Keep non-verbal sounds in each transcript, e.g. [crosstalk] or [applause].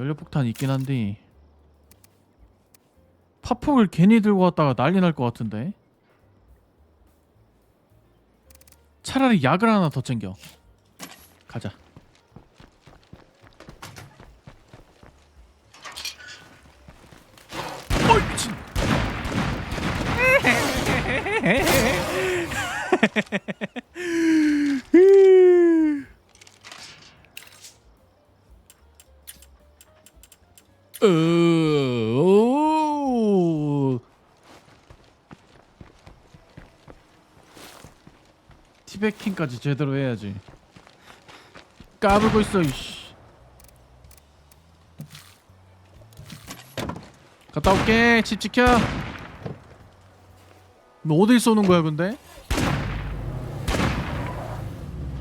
연료폭탄 있긴 한데 파폭을 괜히 들고 왔다가 난리 날 것 같은데. 차라리 약을 하나 더 챙겨. 가자 티베킹까지 제대로 해야지. 까불고 있어 이씨. 갔다 올게. 집 지켜. 너 어딜 쏘는 거야 근데?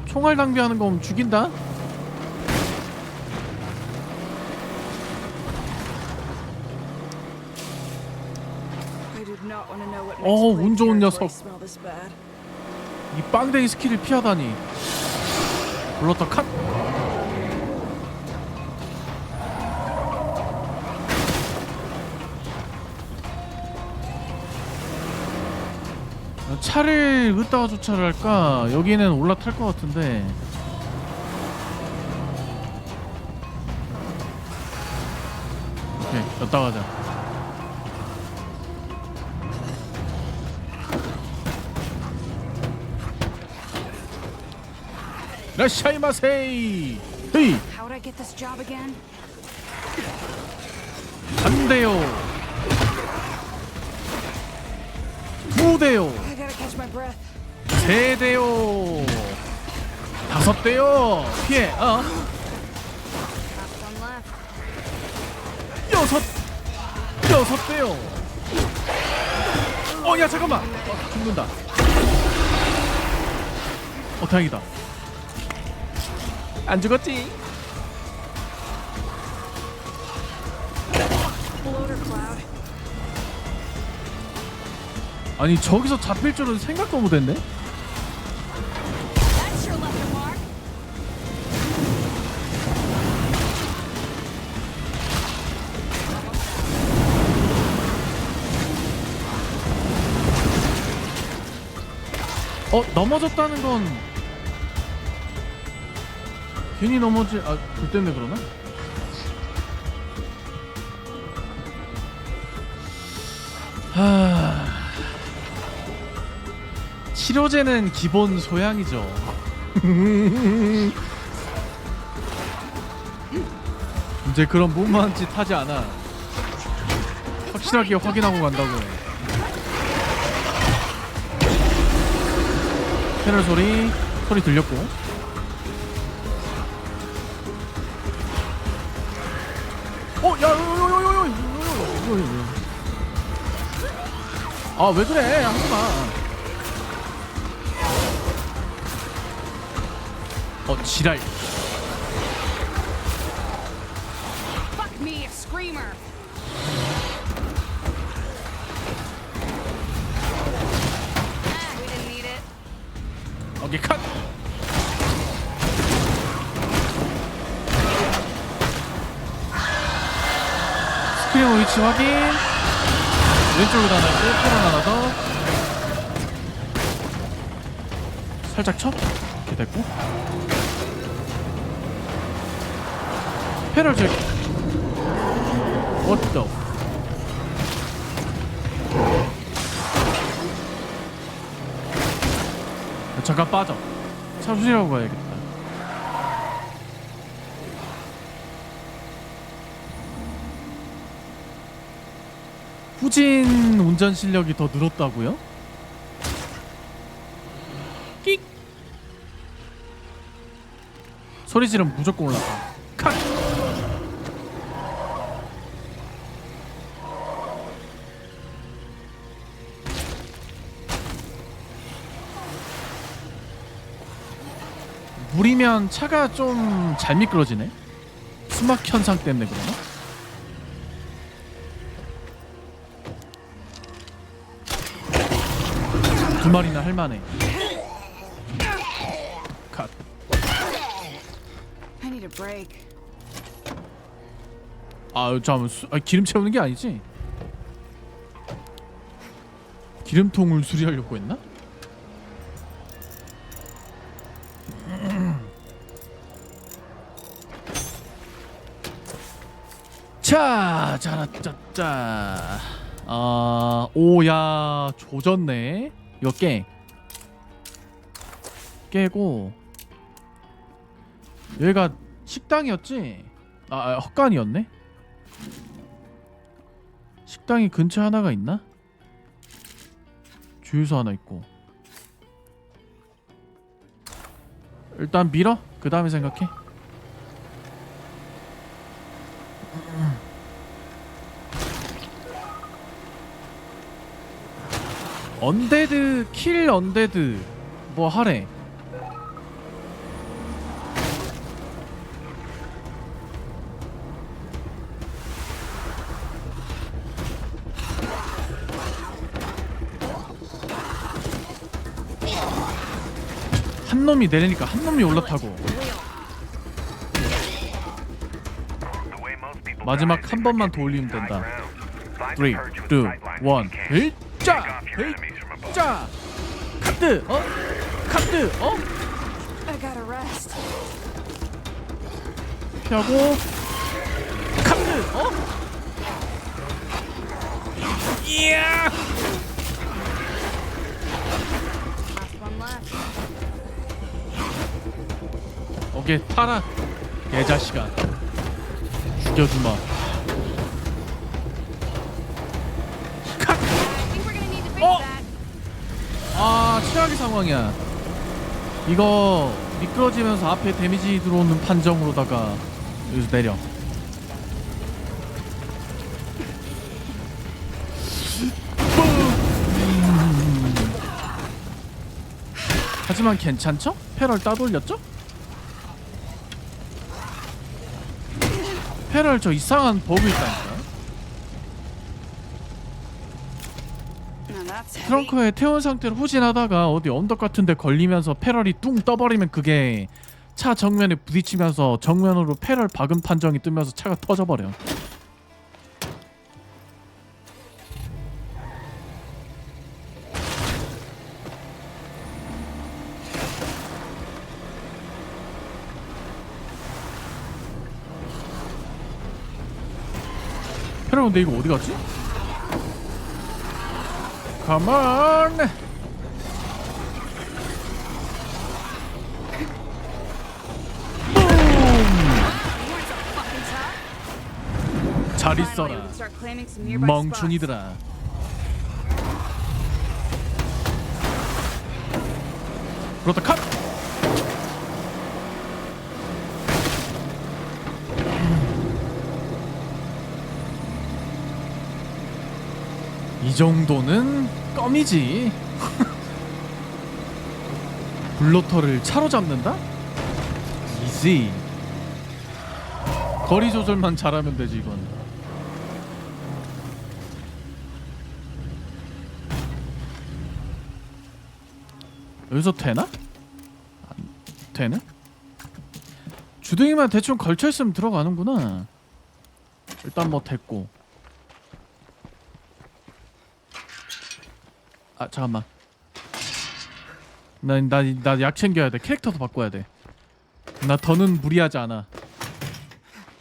총알 낭비하는 거면 죽인다? 어, 운 좋은 녀석. 이 빵댕이 스킬을 피하다니. 블러터 컷. 차를 어디다가 주차를 할까? 여기는 올라탈 것 같은데. 오케이, 여기다 가자. 라샤이마세이. 헤이, How'd I get this job again? 한 대요. 두 대요. I gotta catch my breath. 세 대요. 다섯 대요. 피해. 어. Last one left. 여섯. 여섯 대요. 어, 야 잠깐만. 어, 죽는다. 어, 다행이다. 안 죽었지? 아니 저기서 잡힐 줄은 생각도 못했네. 어 넘어졌다는 건 괜히 넘어지 아 불 때문에 그러나? 하 치료제는 기본 소양이죠. [laughs] 이제 그런 무모한 짓 하지 않아. 확실하게 확인하고 간다고. 패널 소리 소리 들렸고 아, 왜 그래? 하지 마. 어, 지랄. Ah. 오케이, 컷. 스크린 위치 확인. 왼쪽으로 하나 있고, 패널 하나 더. 살짝 쳐. 이렇게 됐고. 패널 제. What the? 잠깐 빠져. 차 수리하고 가야겠다. 후진 운전 실력이 더 늘었다고요? 끽. 소리 지르면 무조건 올라가. 컷. 물이면 차가 좀 잘 미끄러지네. 수막 현상 때문에 그러나? 두 마리나 할 만해. 컷. I need a break. 아 잠깐 수... 아, 기름 채우는 게 아니지? 기름통을 수리하려고 했나? [clears throat] 자, 자라짜짜. 아, 오야 조졌네. 이거 깨. 깨고 여기가 식당이었지? 아, 아 헛간이었네. 식당이 근처에 하나가 있나? 주유소 하나 있고. 일단 밀어. 그 다음에 생각해. 언데드 킬 언데드 뭐 하래? 한 놈이 내리니까 한 놈이 올라타고. 마지막 한 번만 더 올리면 된다. 3, 2, 1 자! 자! 카트! 어? 카트! 어? I gotta rest. 피하고 카트! 어? 이야! 오케이 타라 개자식아 죽여주마 아 최악의 상황이야 이거 미끄러지면서 앞에 데미지 들어오는 판정으로다가 여기서 내려 음. 하지만 괜찮죠? 패럴 따돌렸죠? 패럴 저 이상한 버그 있다니까 트렁크에 태운 상태로 후진하다가 어디 언덕 같은 데 걸리면서 패럴이 뚱 떠버리면 그게 차 정면에 부딪히면서 정면으로 패럴 박음 판정이 뜨면서 차가 터져버려. 패럴 근데 이거 어디 갔지? Come on! Tough. 잘 있어라. 멍충이들아. 그렇다 컷! 이 정도는 껌이지. [laughs] 블로터를 차로 잡는다? 이지. 거리 조절만 잘하면 되지 이건. 여기서 되나? 안 되네? 주둥이만 대충 걸쳐 있으면 들어가는구나. 일단 뭐 됐고. 아 잠깐만. 나나나 약 챙겨야 돼. 캐릭터도 바꿔야 돼. 나 더는 무리하지 않아.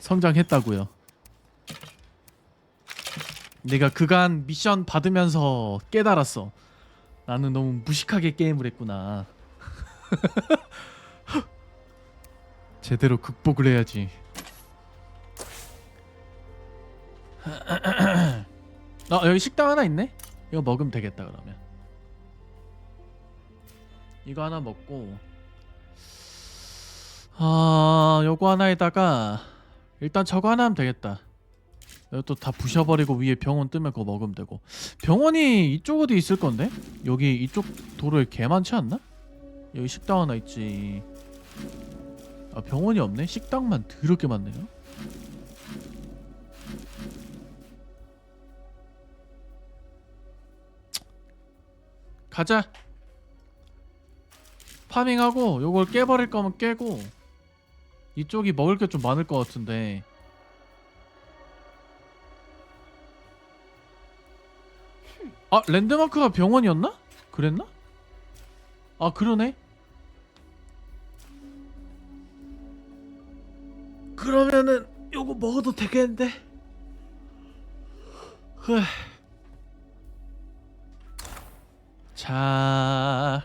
성장했다고요. 내가 그간 미션 받으면서 깨달았어. 나는 너무 무식하게 게임을 했구나. [laughs] 제대로 극복을 해야지. [clears throat] 아 여기 식당 하나 있네. 이거 먹으면 되겠다 그러면. 이거 하나 먹고 아 요거 하나에다가 일단 저거 하나 하면 되겠다. 이것도 다 부셔버리고 위에 병원 뜨면 그거 먹으면 되고 병원이 이쪽 어디 있을 건데? 여기 이쪽 도로에 개 많지 않나? 여기 식당 하나 있지 아 병원이 없네? 식당만 더럽게 많네요 가자 파밍하고 요걸 깨버릴 거면 깨고 이쪽이 먹을 게 좀 많을 것 같은데 아 랜드마크가 병원이었나? 그랬나? 아 그러네 그러면은 요거 먹어도 되겠는데 자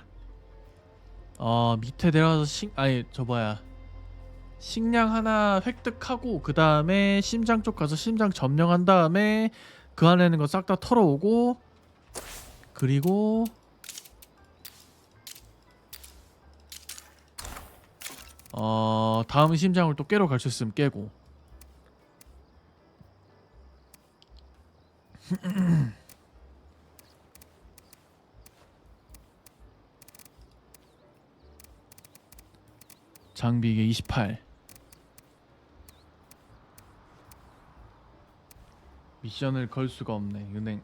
어 밑에 내려가서 식 아니 저 뭐야. 식량 하나 획득하고 그 다음에 심장 쪽 가서 심장 점령한 다음에 그 안에 있는 거 싹 다 털어오고 그리고 어 다음 심장을 또 깨러 갈 수 있으면 깨고 [clears throat] 장비 이게 28 미션을 걸 수가 없네 은행.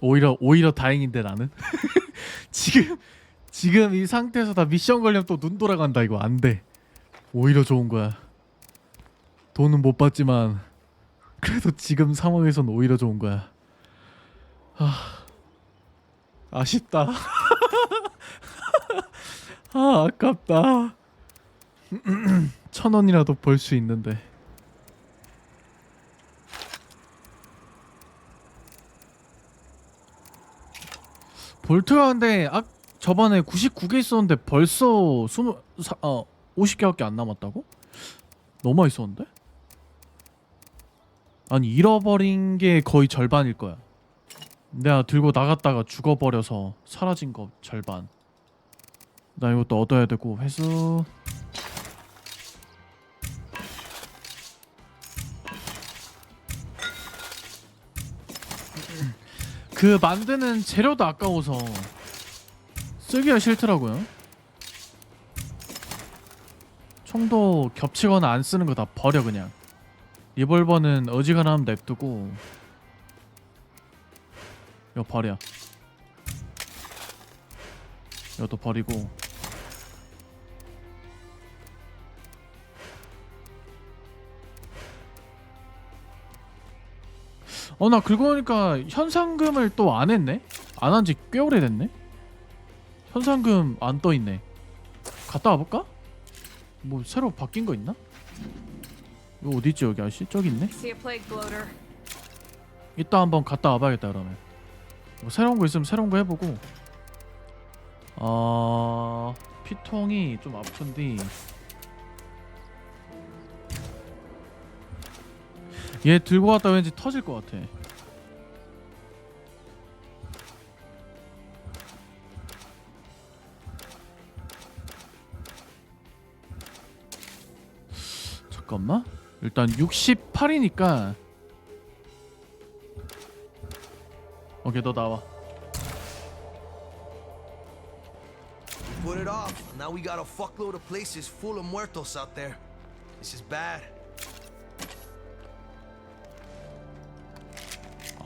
오히려 오히려 다행인데 나는? [laughs] 지금 지금 이 상태에서 다 미션 걸리면 또 눈 돌아간다 이거. 안돼. 오히려 좋은 거야. 돈은 못 받지만 그래도 지금 상황에선 오히려 좋은 거야. 아 아쉽다. [laughs] 아 아깝다 [clears throat] 천 원이라도 벌 수 있는데 볼트가 근데 아 저번에 99개 있었는데 벌써 20, 사, 어 50개밖에 안 남았다고? 너무 많이 썼는데? 아니 잃어버린 게 거의 절반일 거야 내가 들고 나갔다가 죽어버려서 사라진 거 절반 나 이것도 얻어야 되고 회수 그 만드는 재료도 아까워서 쓰기가 싫더라고요. 총도 겹치거나 안 쓰는 거 다 버려 그냥. 리볼버는 어지간하면 냅두고 이거 버려. 이것도 버리고 어 나 그러고 보니까 현상금을 또 안 했네? 안 한 지 꽤 오래됐네? 현상금 안 떠있네 갔다 와볼까? 뭐 새로 바뀐 거 있나? 이거 어디있지 여기 아저씨? 저기 있네? 이따 한번 갔다 와봐야겠다 그러면 뭐 새로운 거 있으면 새로운 거 해보고 어... 피통이 좀 아픈데 얘 들고 갔다 왠지 터질 것 같아 잠깐만 일단 68이니까 오케이 너 나와 Put it off. Now we got a fuckload of places full of muertos out there. This is bad.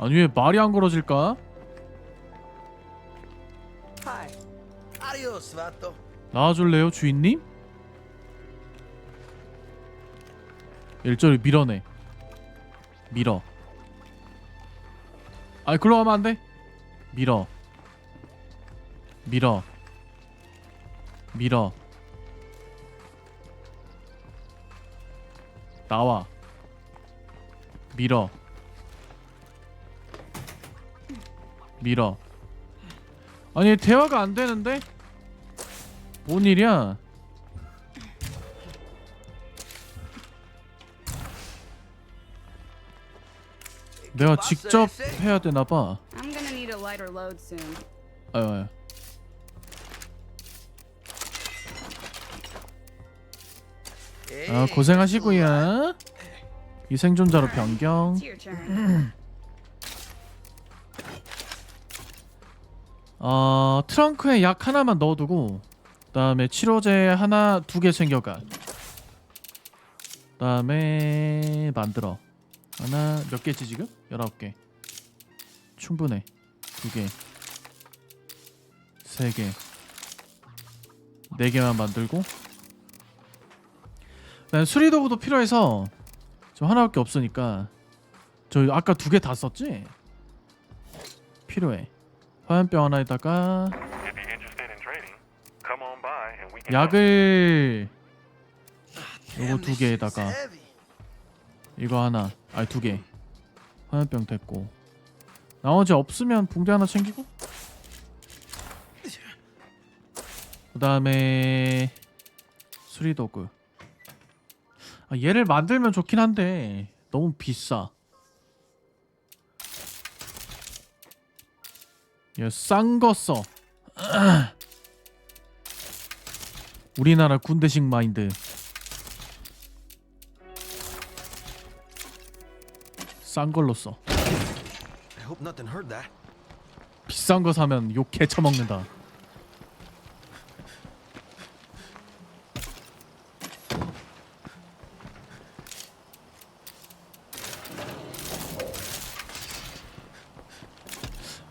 아니 왜 말이 안 걸어질까? 나와줄래요 주인님? 일절이 밀어내. 밀어. 아이 글로 가면 안돼. 밀어. 밀어. 밀어. 나와. 밀어 밀어. 아니 대화가 안 되는데? 뭔 일이야? 내가 직접 해야 되나 봐. I'm gonna need a lighter load soon. 아유 아유. 아 고생하시고요. 이 생존자로 변경. It's your turn. [clears throat] 어 트렁크에 약 하나만 넣어두고 그다음에 치료제 하나 두 개 챙겨가. 그다음에 만들어. 하나 몇 개지 지금? 열아홉 개. 충분해. 두 개 세 개 네 개만 만들고. 난 수리도구도 필요해서 저 하나밖에 없으니까. 저 아까 두 개 다 썼지? 필요해 화염병 하나에다가. 약을 요거 두 개에다가. 이거 하나 아니 두개 화염병 됐고 나머지 없으면 붕대 하나 챙기고 그 다음에 수리도구 아, 얘를 만들면 좋긴 한데 너무 비싸 얘싼거 써. 우리나라 군대식 마인드 싼 걸로 써. 비싼 거 사면 욕 개처먹는다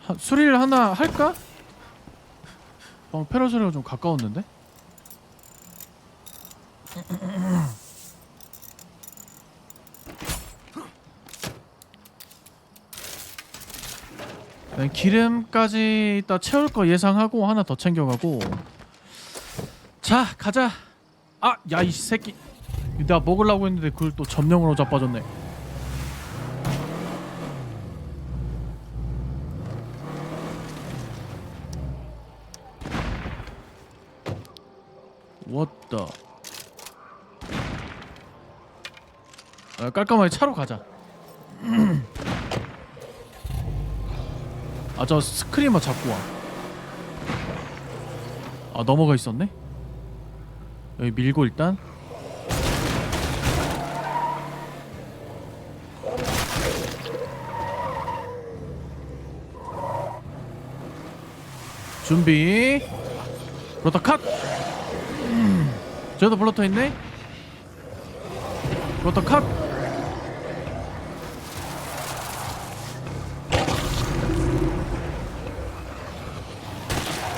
하, 수리를 하나 할까? 방 페러소리가 좀 가까웠는데? 네, 기름까지 이따 채울 거 예상하고 하나 더 챙겨가고 자 가자 아 야 이 새끼 내가 먹으려고 했는데 그걸 또 점령으로 자빠졌네 what 아, 깔끔하게 차로 가자 [clears throat] 아 저 스크리머 잡고 와. 아 넘어가 있었네. 여기 밀고 일단. 준비. 블러터 컷. 음. 저도 블러터 있네. 블러터 컷.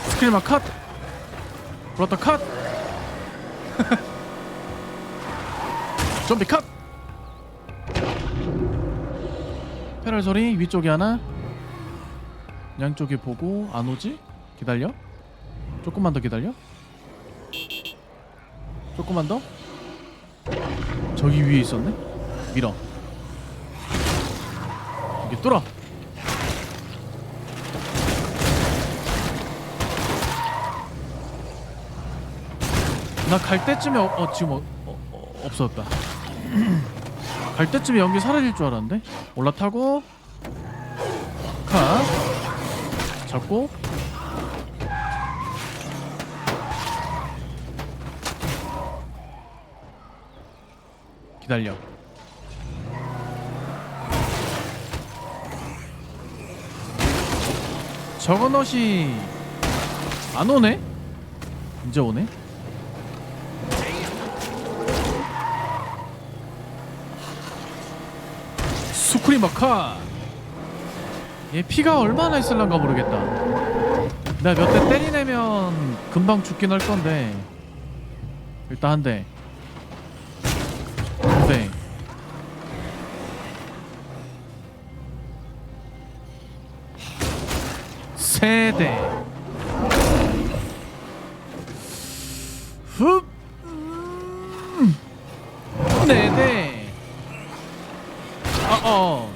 스크리머 컷 브로터 컷 [laughs] 좀비 컷 페럴 소리 위쪽에 하나 양쪽에 보고 안 오지? 기다려 조금만 더 기다려 조금만 더. 저기 위에 있었네? 밀어. 여기 뚫어. 나 갈 때쯤에 어, 어 지금 어, 어, 어, 없어졌다. [clears throat] 갈 때쯤에 연기 사라질 줄 알았는데? 올라타고. 카. 잡고 기다려. 저건 옷이 안 오네? 이제 오네? 수크리머 카. 얘 피가 얼마나 있을란가 모르겠다. 내가 몇 대 때리내면 금방 죽긴 할 건데 일단 한 대. 세 대. 흡. 음. 네 대. 어, 어.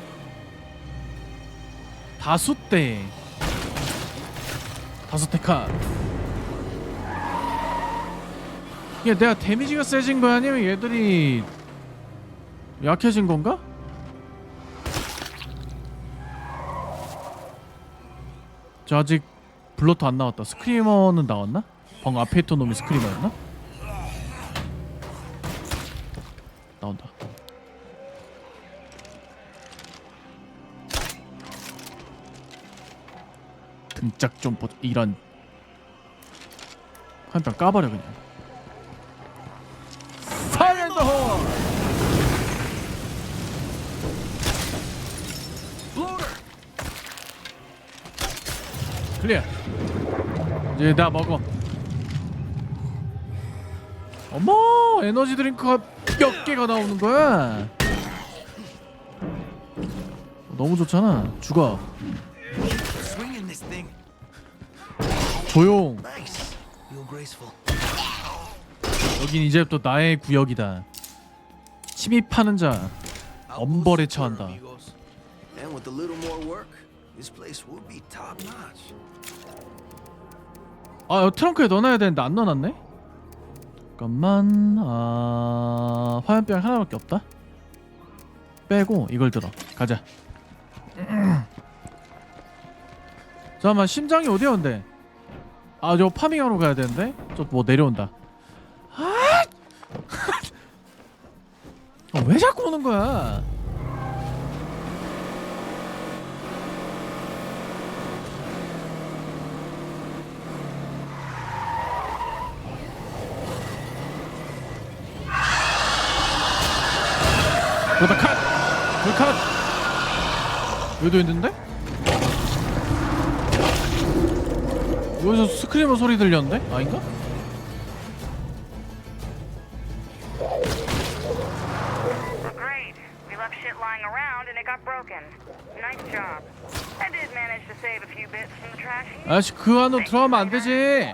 다섯 대. 다섯 대 칸. 이게 내가 데미지가 세진 거야 아니면 얘들이 약해진 건가? 저 아직 블러터 안 나왔다. 스크리머는 나왔나? 방금 앞에 있던 놈이 스크리머였나? 나온다. 등짝 좀 보... 이런 한병 까버려 그냥 파이앤더 클리어 이제 나 먹어 어머 에너지 드링크가 몇 개가 나오는 거야 너무 좋잖아 죽어 조용. 여긴 이제부터 나의 구역이다. 침입하는 자. 엄벌에 처한다. And with a little more work, this place would be top notch. 아 트렁크에 넣어놔야 되는데 안 넣어놨네? 잠깐만. 아 화염병 하나밖에 없다. 빼고 이걸 들어. 가자. [clears throat] 잠깐만 심장이 어디야 근데? 아 저 파밍하러 가야 되는데? 저 뭐 내려온다. 아! [laughs] 아, 왜 자꾸 오는 거야 그러다 컷! 불컷! 여기도 있는데? 여기서 스크리머 소리 들렸는데? 아닌가? 아저씨 그 안으로 들어가면 안 되지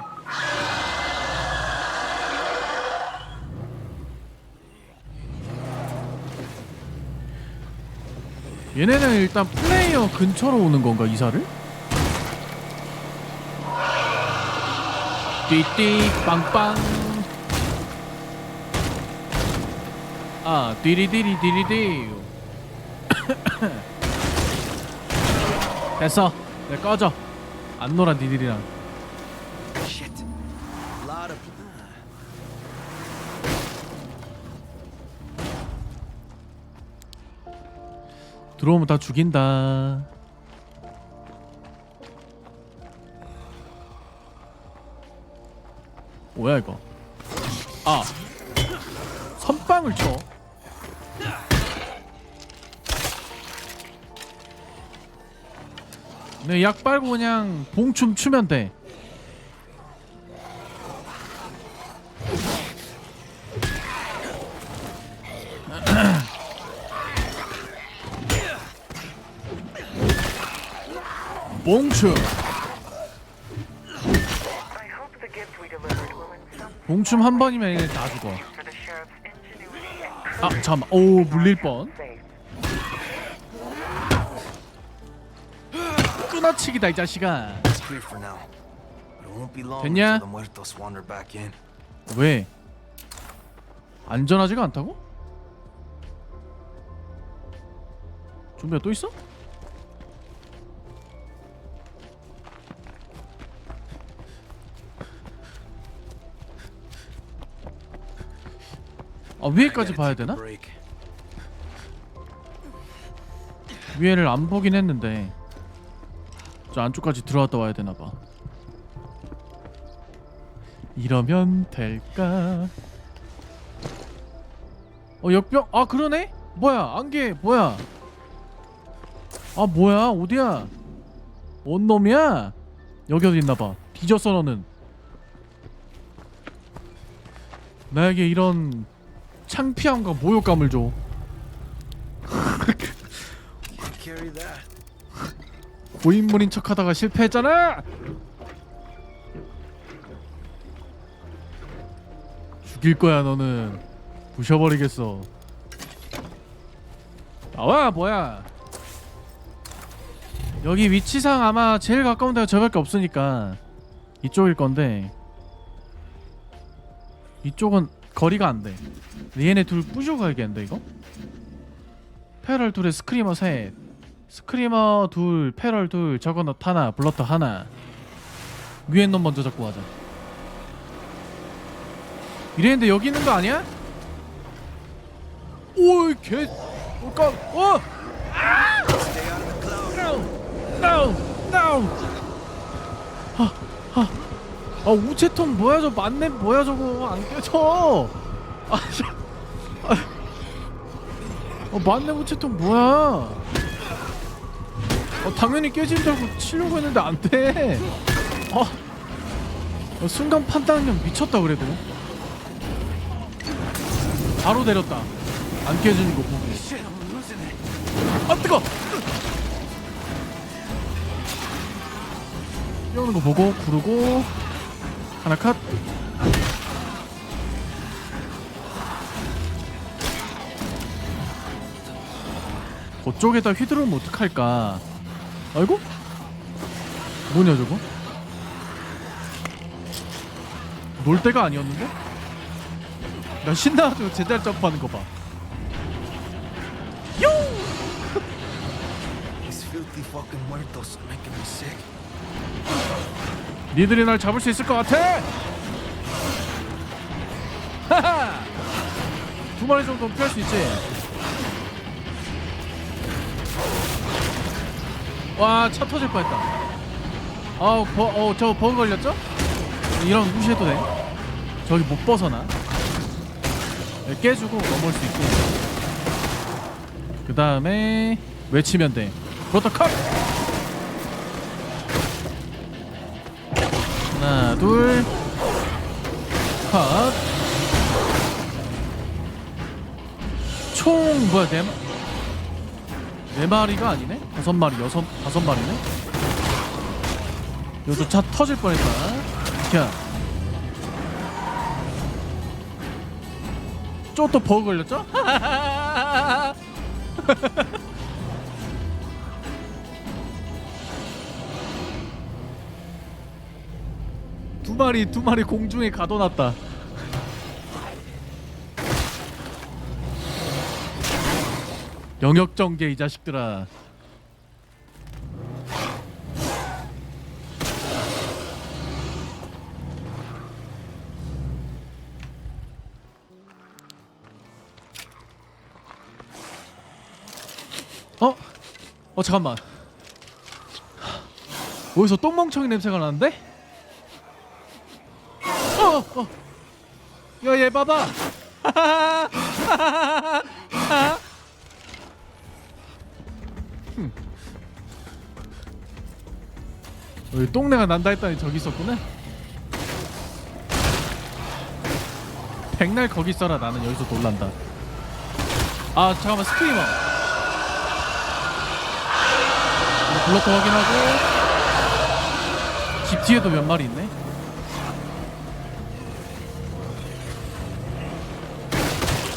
얘네는 일단 플레이어 근처로 오는 건가 이사를? 띠띠 빵빵. 아 디리디리 디리디. [coughs] 됐어. 내 꺼져. 안 놀아 니들이랑 들어오면 다 죽인다. 뭐야 이거? 아 선빵을 쳐? 네, 약 빨고 그냥 봉춤 추면 돼. Some 봉춤 한 번이면 얘네 다 죽어. 아 잠깐. 오 물릴 뻔. 끊어치기다 이 자식아. 됐냐? 왜? 안전하지가 않다고? 준비가 또 있어? 아 위에까지 봐야 되나? 위에를 안 보긴 했는데 저 안쪽까지 들어갔다 와야 되나 봐. 이러면 될까? 어 역병 아 그러네? 뭐야 안개 뭐야? 아 뭐야 어디야? 뭔 놈이야? 여기 어디 있나 봐. 뒤졌어 너는. 나에게 이런 창피함과 모욕감을 줘. 고인물인 척하다가 실패했잖아. 죽일 거야 너는. 부셔버리겠어. 나와 뭐야? 여기 위치상 아마 제일 가까운 데가 저밖에 없으니까 이쪽일 건데 이쪽은 거리가 안 돼. 얘네 둘 부셔 가야겠는데 이거? 페럴 둘에 스크리머 셋. 스크리머 둘, 패럴 둘, 저거넛 하나, 블러터 하나. 위에 놈 먼저 잡고 가자. 이랬는데 여기 있는 거 아니야? 오이 개, 올까? 어! The clouds. No, no. 아, 아, 아 우체통 뭐야 저 만렙 뭐야 저거 안 깨져. 아, 저, 아, 어 만렙 우체통 뭐야? 어 당연히 깨진 줄 알고 치려고 했는데 안 돼. 어, 어 순간 판단력 미쳤다 그래도. 바로 내렸다. 안 깨지는 거 보고. 아 뜨거. 야, 너거 보고 구르고 하나 컷. 그쪽에다 휘두르면 어떡할까? 아이고. 뭐냐 저거 놀 때가 아니었는데? 나 신나가지고 제자리 점프하는 making me sick. 니들이 날 잡을 수 있을 것 같아? 두 마리 정도는 피할 수 있지. 와, 차 터질 뻔했다. 아우, 버, 어, 저 버그 걸렸죠? 이런 무시해도 돼. 저기 못 벗어나. 네, 깨주고 넘어올 수 있고. 그 다음에 외치면 돼. 프로토콜! 하나 둘 컷. 총 뭐야 네, 마- 네 마리가 아니네? 다섯 마리 여섯 다섯 마리네? 여기서 차 터질 뻔했다. 자. 쪼또 버그 걸렸죠? [laughs] 마리 두 마리 공중에 가둬놨다. 영역 전개 이 자식들아. 어? 어 잠깐만. 어디서 똥멍청이 냄새가 나는데? 어, 어. 야, 얘 봐봐. 흠. 여기 똥내가 난다 했더니 저기 있었구나. 백날 거기 있어라 나는 여기서 놀란다. 아 잠깐만. 우리 블러터 확인하고 집 뒤에도 몇 마리 있네.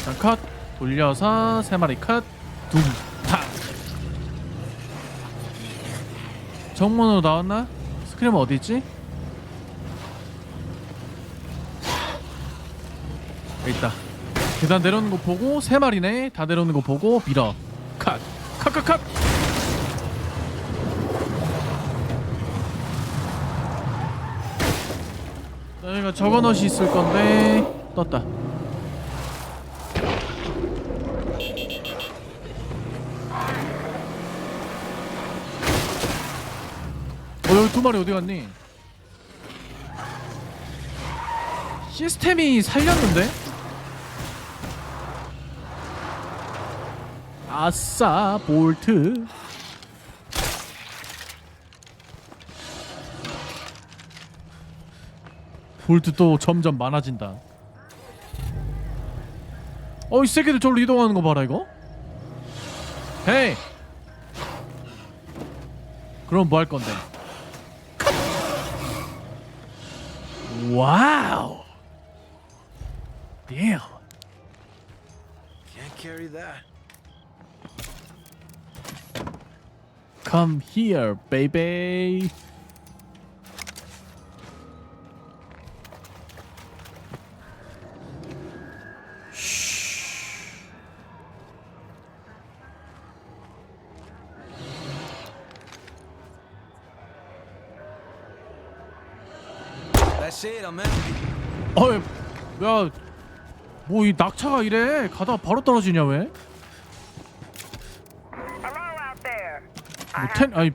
자, 컷 돌려서 세 마리 컷 둠탁 정문으로 나왔나? 스크림 어디 있지? 여기 있다. 계단 내려오는 거 보고 세 마리네. 다 내려오는 거 보고 밀어. 컷 컷 컷 컷. 여기가 저거넛이 있을 건데 떴다 어 여기 두 마리 어디 갔니? 시스템이 살렸는데? 아싸 볼트. 볼트 또 점점 많아진다. 어이 새끼들 저로 이동하는 거 봐라 이거. 헤이! 그럼 뭐 할 건데 와우 damn Can't carry that. Come here, baby. 어이, 야, 뭐 이 낙차가 이래? 가다가 바로 떨어지냐 왜? Hello out there. I 뭐 텐, 아니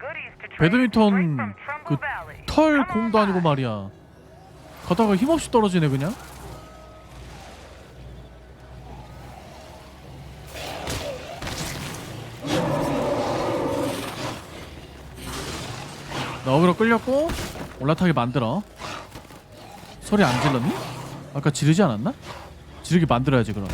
배드민턴 straight from 그 Trumbull Valley. 털 Come on 공도 아니고. 말이야. 가다가 힘없이 떨어지네 그냥. 나 어그로 끌렸고 올라타게 만들어. 소리 안 질렀니? 아까 지르지 않았나? 지르게 만들어야지 그럼.